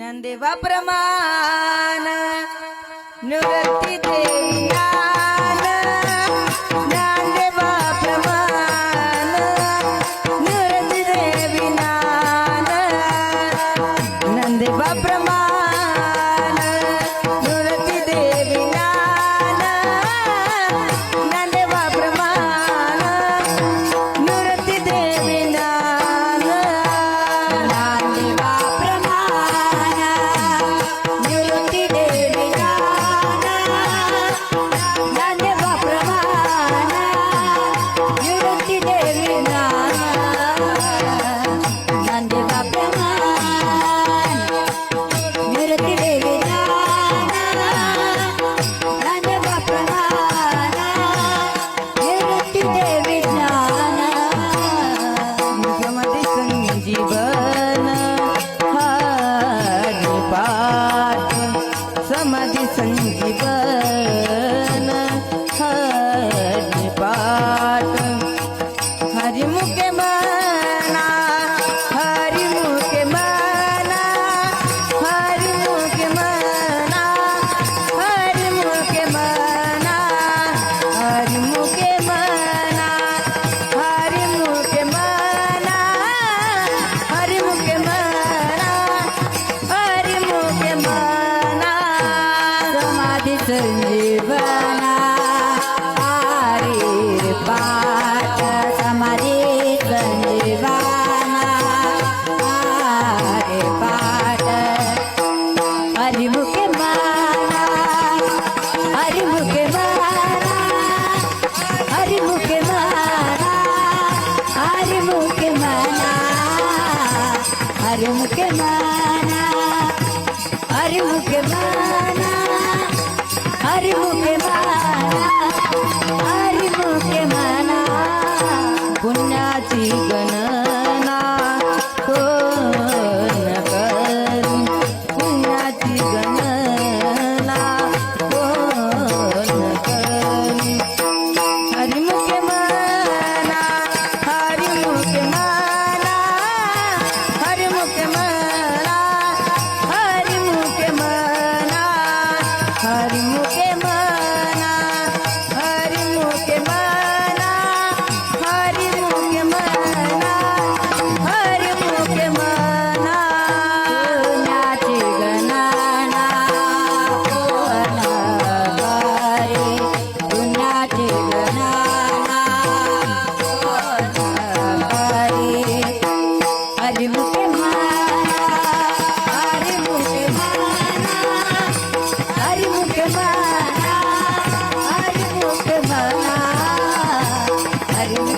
नंदेवा प्रमाण निवृत्ती देया पवन हरि पाठ हरिमुख Arimukemana, Arimukemana, Arimukemana. তোমার মুখে মা। அறிவு